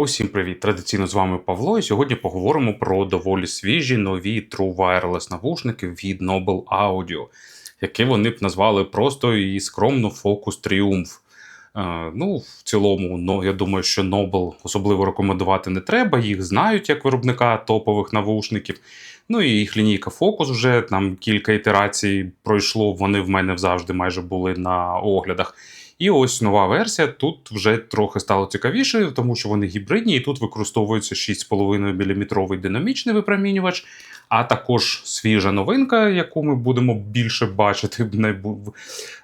Усім привіт! Традиційно з вами Павло, і сьогодні поговоримо про доволі свіжі нові True Wireless навушники від Noble Audio, які вони б назвали просто і скромно Focus Triumph. Е, ну, в цілому, ну, я думаю, що Noble особливо рекомендувати не треба. Їх знають як виробника топових навушників. Ну і їх лінійка Focus вже там кілька ітерацій пройшло. Вони в мене завжди майже були на оглядах. І ось нова версія. Тут вже трохи стало цікавіше, тому що вони гібридні, і тут використовується 6,5 мм динамічний випромінювач, а також свіжа новинка, яку ми будемо більше бачити в, найбу...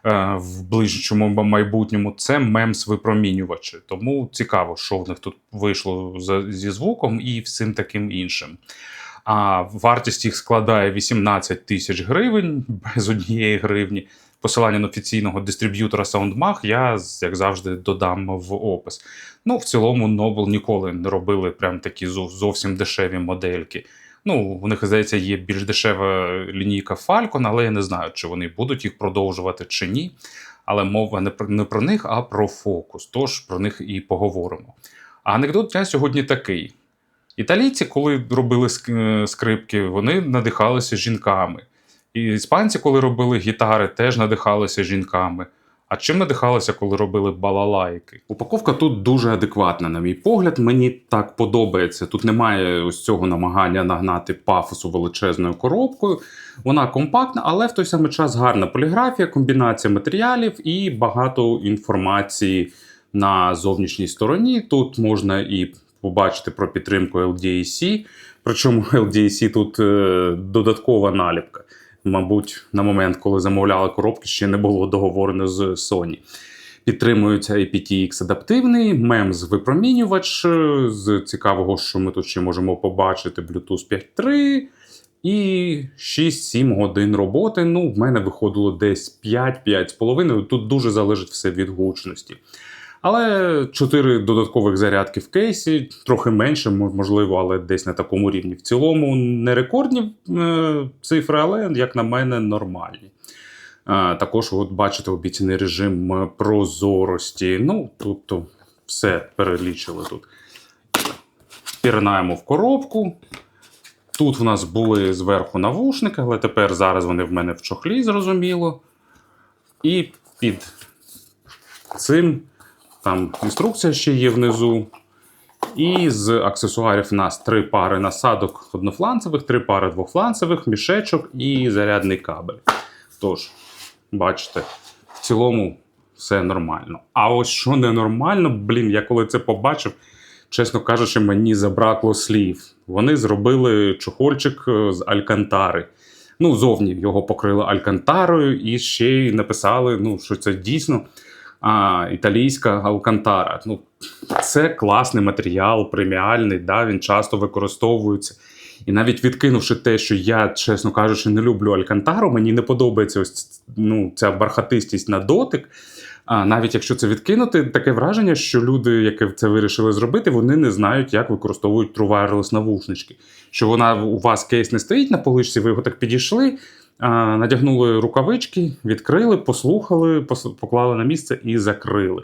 е, в ближчому майбутньому. Це мемс випромінювачі. Тому цікаво, що в них тут вийшло зі звуком і всім таким іншим. А вартість їх складає 18 тисяч гривень без однієї гривні. Посилання на офіційного дистриб'ютора SoundMag я, як завжди, додам в опис. Ну, в цілому, Noble ніколи не робили прям такі зовсім дешеві модельки. Ну, у них, здається, є більш дешева лінійка Falcon, але я не знаю, чи вони будуть їх продовжувати чи ні. Але мова не про, не про них, а про фокус. Тож про них і поговоримо. А анекдот для сьогодні такий: італійці, коли робили скрипки, вони надихалися жінками. І іспанці, коли робили гітари, теж надихалися жінками. А чим надихалися, коли робили балалайки? Упаковка тут дуже адекватна, на мій погляд. Мені так подобається. Тут немає ось цього намагання нагнати пафосу величезною коробкою. Вона компактна, але в той самий час гарна поліграфія, комбінація матеріалів і багато інформації на зовнішній стороні. Тут можна і побачити про підтримку LDAC, причому LDAC тут е, додаткова наліпка мабуть, на момент, коли замовляли коробки, ще не було договорено з Sony. Підтримується aptX адаптивний, MEMS випромінювач. З цікавого, що ми тут ще можемо побачити Bluetooth 5.3 і 6-7 годин роботи. Ну, в мене виходило десь 5-5,5. Тут дуже залежить все від гучності. Але 4 додаткових зарядки в кейсі, трохи менше, можливо, але десь на такому рівні. В цілому не рекордні е, цифри, але, як на мене, нормальні. Також, от бачите, обіцяний режим прозорості. Ну, тобто, все перелічили тут. Пірнаємо в коробку. Тут в нас були зверху навушники, але тепер зараз вони в мене в чохлі, зрозуміло. І під цим. Там інструкція ще є внизу. І з аксесуарів у нас три пари насадок однофланцевих, три пари двофланцевих, мішечок і зарядний кабель. Тож, бачите, в цілому все нормально. А ось що ненормально, блін, я коли це побачив, чесно кажучи, мені забракло слів. Вони зробили чохольчик е, з Алькантари. Ну, зовні його покрили Алькантарою і ще й написали, ну, що це дійсно а, італійська Алкантара. Ну, Це класний матеріал, преміальний, да, він часто використовується. І навіть відкинувши те, що я, чесно кажучи, не люблю Алькантару, мені не подобається ось ну, ця бархатистість на дотик. А навіть якщо це відкинути, таке враження, що люди, які це вирішили зробити, вони не знають, як використовують Wireless навушнички. Що вона у вас кейс не стоїть на поличці, ви його так підійшли, Надягнули рукавички, відкрили, послухали, поклали на місце і закрили.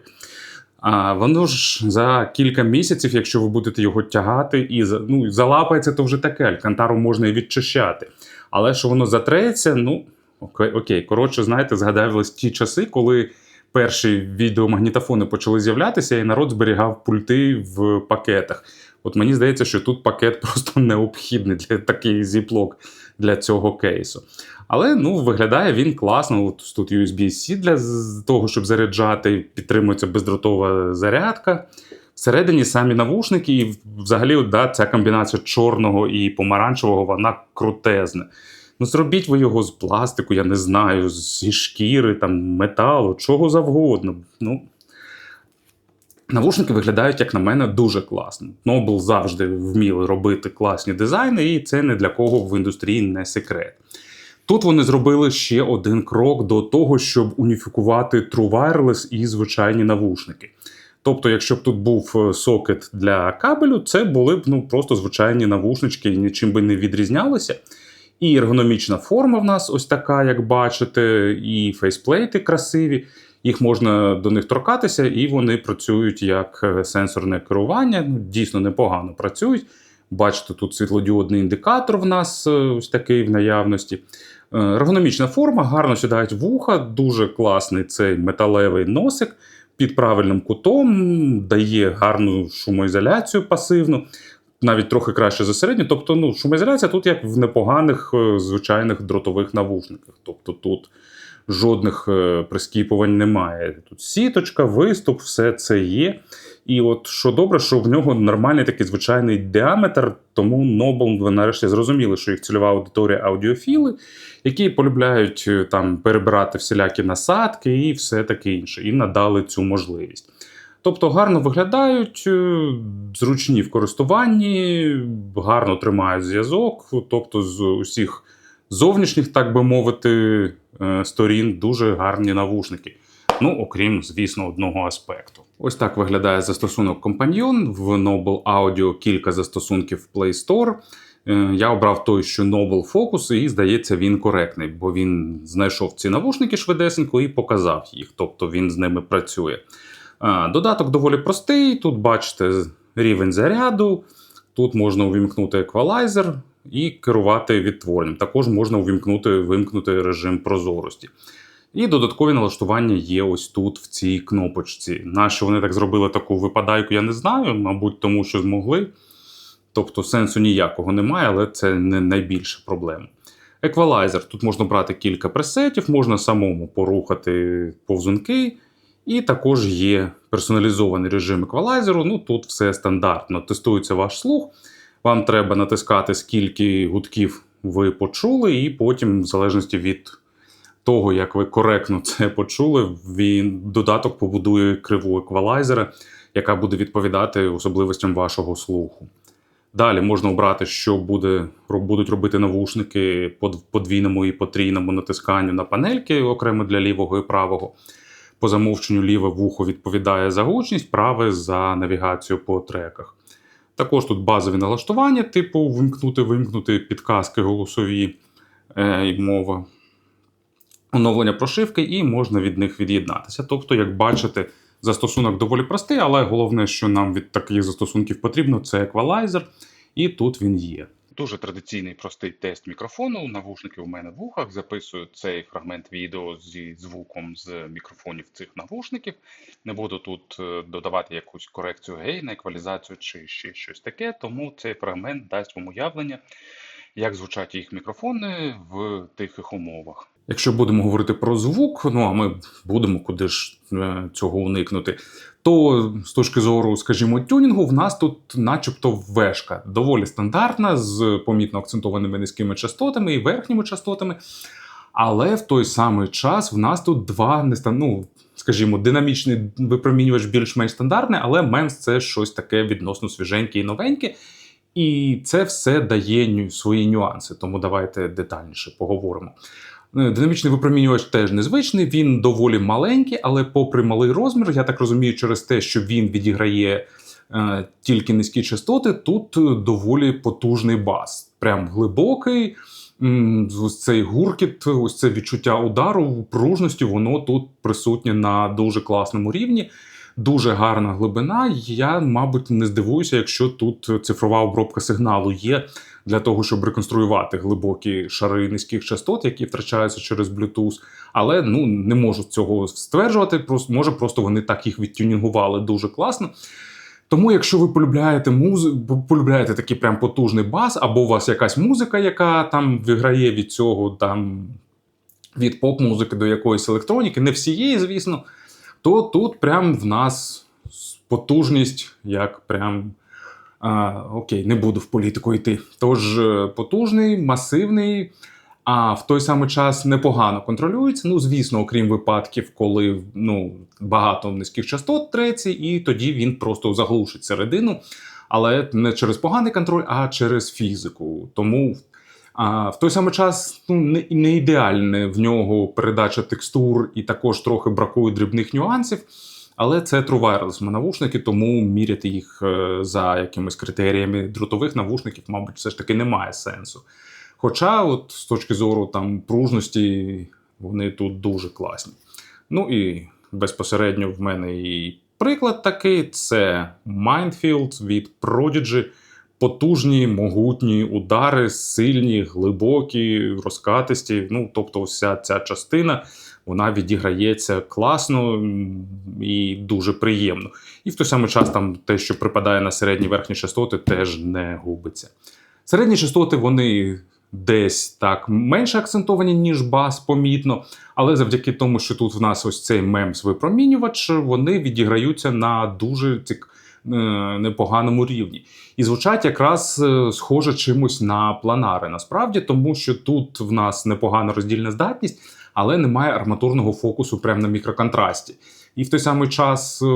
А Воно ж за кілька місяців, якщо ви будете його тягати і ну, залапається, то вже таке. Алькантару можна і відчищати. Але що воно затреється, ну окей, окей. Коротше, знаєте, згадались ті часи, коли перші відеомагнітофони почали з'являтися, і народ зберігав пульти в пакетах. От мені здається, що тут пакет просто необхідний для такий зіплок для цього кейсу. Але ну, виглядає він класно. Тут USB-C для того, щоб заряджати, підтримується бездротова зарядка. Всередині самі навушники, і взагалі да, ця комбінація чорного і помаранчевого, вона крутезна. Ну, зробіть ви його з пластику, я не знаю, зі шкіри, там, металу, чого завгодно. Ну, Навушники виглядають, як на мене, дуже класно. Noble завжди вміли робити класні дизайни, і це не для кого в індустрії не секрет. Тут вони зробили ще один крок до того, щоб уніфікувати True Wireless і звичайні навушники. Тобто, якщо б тут був е, сокет для кабелю, це були б ну, просто звичайні навушнички, нічим би не відрізнялися. І ергономічна форма в нас ось така, як бачите, і фейсплейти красиві. Їх можна до них торкатися, і вони працюють як е, сенсорне керування. Ну, Дійсно непогано працюють. Бачите, тут світлодіодний індикатор в нас е, ось такий в наявності. Е, Ергономічна форма, гарно сідають вуха, дуже класний цей металевий носик під правильним кутом, дає гарну шумоізоляцію пасивну, навіть трохи краще за середню. Тобто, ну, шумоізоляція тут як в непоганих звичайних дротових навушниках. Тобто тут жодних е, прискіпувань немає. Тут сіточка, виступ, все це є. І от що добре, що в нього нормальний такий звичайний діаметр, тому Noble нарешті зрозуміли, що їх цільова аудиторія аудіофіли, які полюбляють е, там перебирати всілякі насадки і все таке інше, і надали цю можливість. Тобто гарно виглядають, е, зручні в користуванні, гарно тримають зв'язок, тобто з усіх зовнішніх, так би мовити, сторін дуже гарні навушники. Ну, окрім, звісно, одного аспекту. Ось так виглядає застосунок компаньйон. В Noble Audio кілька застосунків в Play Store. Е, Я обрав той, що Noble Focus, і здається, він коректний, бо він знайшов ці навушники швидесенько і показав їх, тобто він з ними працює. Додаток доволі простий. Тут бачите рівень заряду, тут можна увімкнути еквалайзер і керувати відтворенням. Також можна увімкнути вимкнути режим прозорості. І додаткові налаштування є ось тут, в цій кнопочці. Нащо вони так зробили таку випадайку, я не знаю, мабуть, тому що змогли. Тобто сенсу ніякого немає, але це не найбільша проблема. Еквалайзер. Тут можна брати кілька пресетів, можна самому порухати повзунки. І також є персоналізований режим еквалайзеру. Ну тут все стандартно. Тестується ваш слух. Вам треба натискати, скільки гудків ви почули, і потім, в залежності від того, як ви коректно це почули, він додаток побудує криву еквалайзера, яка буде відповідати особливостям вашого слуху. Далі можна обрати, що буде, будуть робити навушники по подвійному і потрійному натисканню на панельки, окремо для лівого і правого. По замовченню ліве вухо відповідає за гучність, праве за навігацію по треках. Також тут базові налаштування, типу вимкнути, вимкнути підказки голосові е, і мова, оновлення прошивки, і можна від них від'єднатися. Тобто, як бачите, застосунок доволі простий, але головне, що нам від таких застосунків потрібно, це еквалайзер, і тут він є. Дуже традиційний простий тест мікрофону. Навушники у мене в вухах. Записую цей фрагмент відео зі звуком з мікрофонів цих навушників. Не буду тут е, додавати якусь корекцію гейна, еквалізацію чи ще щось таке, тому цей фрагмент дасть вам уявлення, як звучать їх мікрофони в тихих умовах. Якщо будемо говорити про звук, ну а ми будемо куди ж е, цього уникнути, то з точки зору, скажімо, тюнінгу, в нас тут, начебто, вешка доволі стандартна, з помітно акцентованими низькими частотами і верхніми частотами. Але в той самий час в нас тут два ну, скажімо, динамічний випромінювач більш-менш стандартний, але менс це щось таке відносно свіженьке і новеньке. І це все дає свої нюанси, тому давайте детальніше поговоримо. Е, Динамічний випромінювач теж незвичний, він доволі маленький, але попри малий розмір, я так розумію, через те, що він відіграє е, тільки низькі частоти, тут е, доволі потужний бас. Прям глибокий. Ось цей гуркіт, ось це відчуття удару, пружності, воно тут присутнє на дуже класному рівні. Дуже гарна глибина. Я, мабуть, не здивуюся, якщо тут цифрова обробка сигналу є для того, щоб реконструювати глибокі шари низьких частот, які втрачаються через Bluetooth. Але ну не можу цього стверджувати. Просто може, просто вони так їх відтюнінгували дуже класно. Тому, якщо ви полюбляєте музику, полюбляєте такий прям потужний бас, або у вас якась музика, яка там виграє від цього, там від поп-музики до якоїсь електроніки, не всієї, звісно, то тут прям в нас потужність, як прям. А, окей, не буду в політику йти. Тож е, потужний, масивний, а в той самий час непогано контролюється. Ну, звісно, окрім випадків, коли ну, багато низьких частот треться, і тоді він просто заглушить середину. Але не через поганий контроль, а через фізику. Тому а, в той самий час ну, не, не ідеальне в нього передача текстур, і також трохи бракує дрібних нюансів. Але це True Wireless навушники, тому міряти їх е, за якимись критеріями дротових навушників, мабуть, все ж таки немає сенсу. Хоча, от з точки зору там пружності, вони тут дуже класні. Ну і безпосередньо в мене і приклад такий: це Mindfield від Prodigy. Потужні, могутні удари, сильні, глибокі, розкатисті. Ну, тобто, вся ця частина вона відіграється класно і дуже приємно. І в той самий час там те, що припадає на середні верхні частоти, теж не губиться. Середні частоти вони десь так менше акцентовані, ніж бас, помітно. Але завдяки тому, що тут в нас ось цей мемс випромінювач, вони відіграються на дуже цік... е, непоганому рівні. І звучать якраз е, схоже чимось на планари, насправді, тому що тут в нас непогана роздільна здатність, але немає арматурного фокусу прямо на мікроконтрасті. І в той самий час е,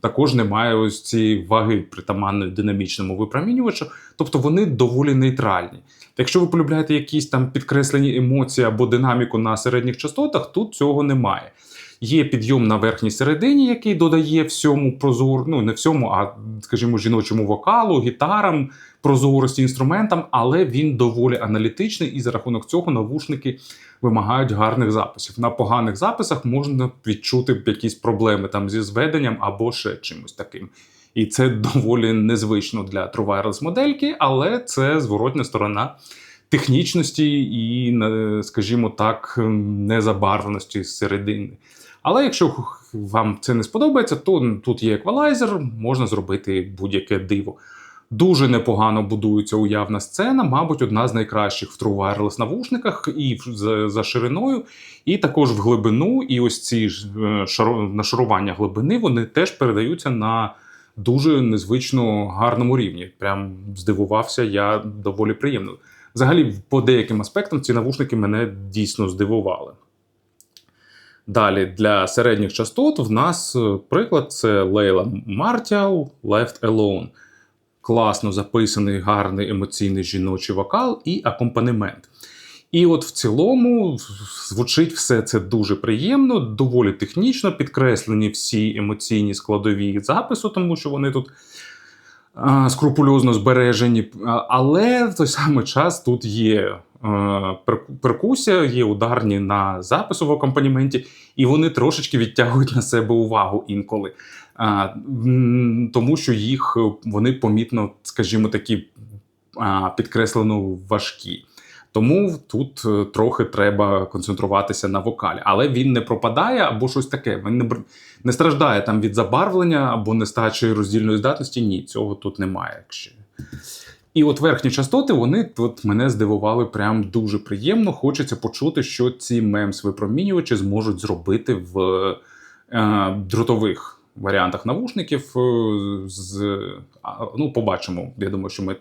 також немає ось цієї ваги притаманної динамічному випромінювачу, тобто вони доволі нейтральні. Якщо ви полюбляєте якісь там підкреслені емоції або динаміку на середніх частотах, тут цього немає. Є підйом на верхній середині, який додає всьому прозор, ну не всьому, а скажімо, жіночому вокалу, гітарам, прозорості інструментам, але він доволі аналітичний, і за рахунок цього навушники вимагають гарних записів. На поганих записах можна відчути якісь проблеми там зі зведенням або ще чимось таким. І це доволі незвично для True Wireless модельки, але це зворотня сторона технічності і, скажімо так, незабарвленості середини. Але якщо вам це не сподобається, то тут є еквалайзер, можна зробити будь-яке диво. Дуже непогано будується уявна сцена, мабуть, одна з найкращих в True Wireless навушниках і за, шириною, і також в глибину. І ось ці е, нашарування глибини вони теж передаються на дуже незвично гарному рівні. Прям здивувався я доволі приємно. Взагалі, по деяким аспектам ці навушники мене дійсно здивували. Далі для середніх частот в нас е, приклад це Лейла Martial Left Alone. Класно записаний, гарний емоційний жіночий вокал і акомпанемент. І от в цілому звучить все це дуже приємно, доволі технічно, підкреслені всі емоційні складові запису, тому що вони тут а, скрупульозно збережені. Але в той самий час тут є перкусія, є ударні на запису в акомпанементі, і вони трошечки відтягують на себе увагу інколи. А, тому що їх е, вони помітно, скажімо, такі підкреслено важкі. Тому тут е, трохи треба концентруватися на вокалі. Але він не пропадає або щось таке. Він не, не страждає там від забарвлення або нестачі роздільної здатності. Ні, цього тут немає. Якщо. І от верхні частоти вони от мене здивували прям дуже приємно. Хочеться почути, що ці мемс випромінювачі зможуть зробити в е, дротових варіантах навушників. е, З, ну, побачимо. Я думаю, що ми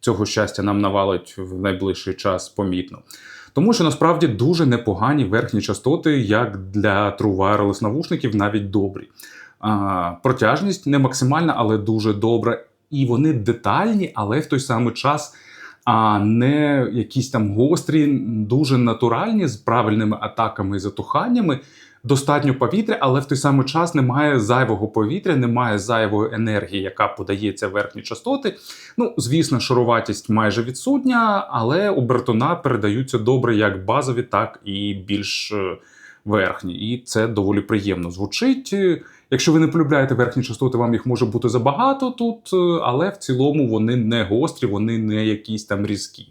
цього щастя нам навалить в найближчий час помітно. Тому що насправді дуже непогані верхні частоти, як для True Wireless навушників, навіть добрі. А, протяжність не максимальна, але дуже добра. І вони детальні, але в той самий час а не якісь там гострі, дуже натуральні з правильними атаками і затуханнями. Достатньо повітря, але в той самий час немає зайвого повітря, немає зайвої енергії, яка подається в верхні частоти. Ну, звісно, шаруватість майже відсутня, але у Бертона передаються добре як базові, так і більш е, верхні. І це доволі приємно звучить. Е, Якщо ви не полюбляєте верхні частоти, вам їх може бути забагато тут, е, але в цілому вони не гострі, вони не якісь там різкі.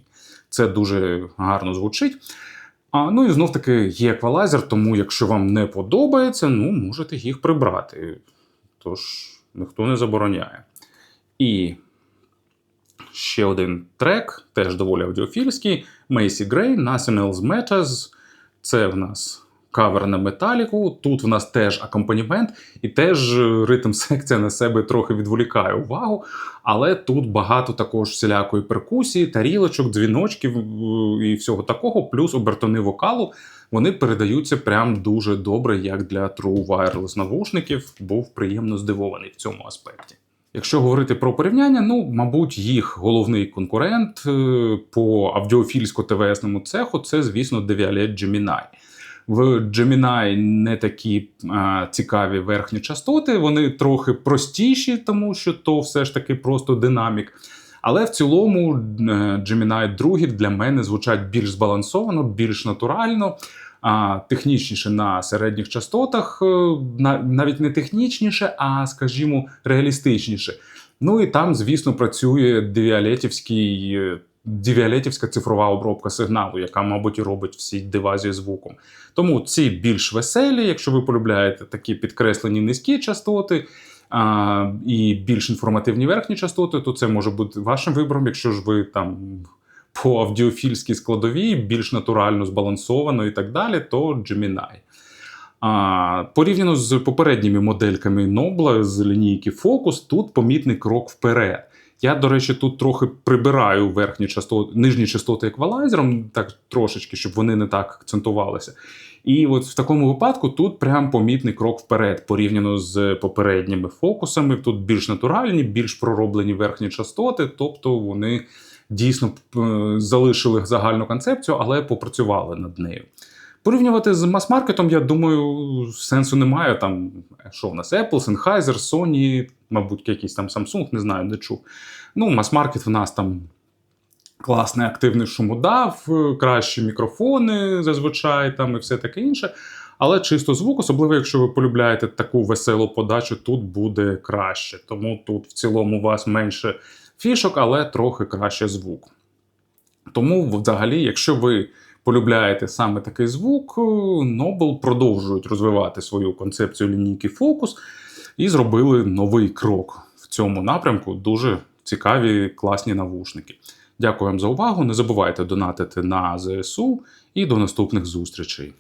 Це дуже гарно звучить. А, ну і знов таки є еквалайзер, тому якщо вам не подобається, ну можете їх прибрати. Тож ніхто не забороняє. І ще один трек, теж доволі аудіофільський. Macy Gray, Nothing Else Matters. Це в нас кавер на металіку. Тут в нас теж акомпанімент, і теж е, ритм секція на себе трохи відволікає увагу. Але тут багато також всілякої перкусії, тарілочок, дзвіночків е, і всього такого, плюс обертони вокалу. Вони передаються прям дуже добре, як для True Wireless навушників. Був приємно здивований в цьому аспекті. Якщо говорити про порівняння, ну, мабуть, їх головний конкурент е, по аудіофільсько-ТВСному цеху це, звісно, Devialet Gemini. В Gemini не такі а, цікаві верхні частоти, вони трохи простіші, тому що то все ж таки просто динамік. Але в цілому е, Gemini 2 для мене звучать більш збалансовано, більш натурально. а, технічніше на середніх частотах, е, навіть не технічніше, а скажімо, реалістичніше. Ну і там, звісно, працює дивіалетівський. Дивіалетівська цифрова обробка сигналу, яка, мабуть, робить всі дива зі звуком. Тому ці більш веселі, якщо ви полюбляєте такі підкреслені низькі частоти а, і більш інформативні верхні частоти, то це може бути вашим вибором, якщо ж ви там по аудіофільській складовій, більш натурально збалансовано і так далі, то Gemini. А, порівняно з попередніми модельками Nobla з лінійки Focus, тут помітний крок вперед. Я, до речі, тут трохи прибираю верхні частоти, нижні частоти еквалайзером, так трошечки, щоб вони не так акцентувалися. І от в такому випадку тут прям помітний крок вперед, порівняно з попередніми фокусами. Тут більш натуральні, більш пророблені верхні частоти, тобто вони дійсно е, залишили загальну концепцію, але попрацювали над нею. Порівнювати з мас-маркетом, я думаю, сенсу немає. Там що в нас Apple, Sennheiser, Sony, мабуть, якийсь там Samsung, не знаю, не чув. Ну, мас-маркет в нас там класний активний шумодав, кращі мікрофони зазвичай там і все таке інше. Але чисто звук, особливо якщо ви полюбляєте таку веселу подачу, тут буде краще. Тому тут в цілому у вас менше фішок, але трохи краще звук. Тому, взагалі, якщо ви полюбляєте саме такий звук, е, Nobel продовжують розвивати свою концепцію лінійки фокус і зробили новий крок в цьому напрямку. Дуже цікаві, класні навушники. Дякую вам за увагу. Не забувайте донатити на ЗСУ і до наступних зустрічей.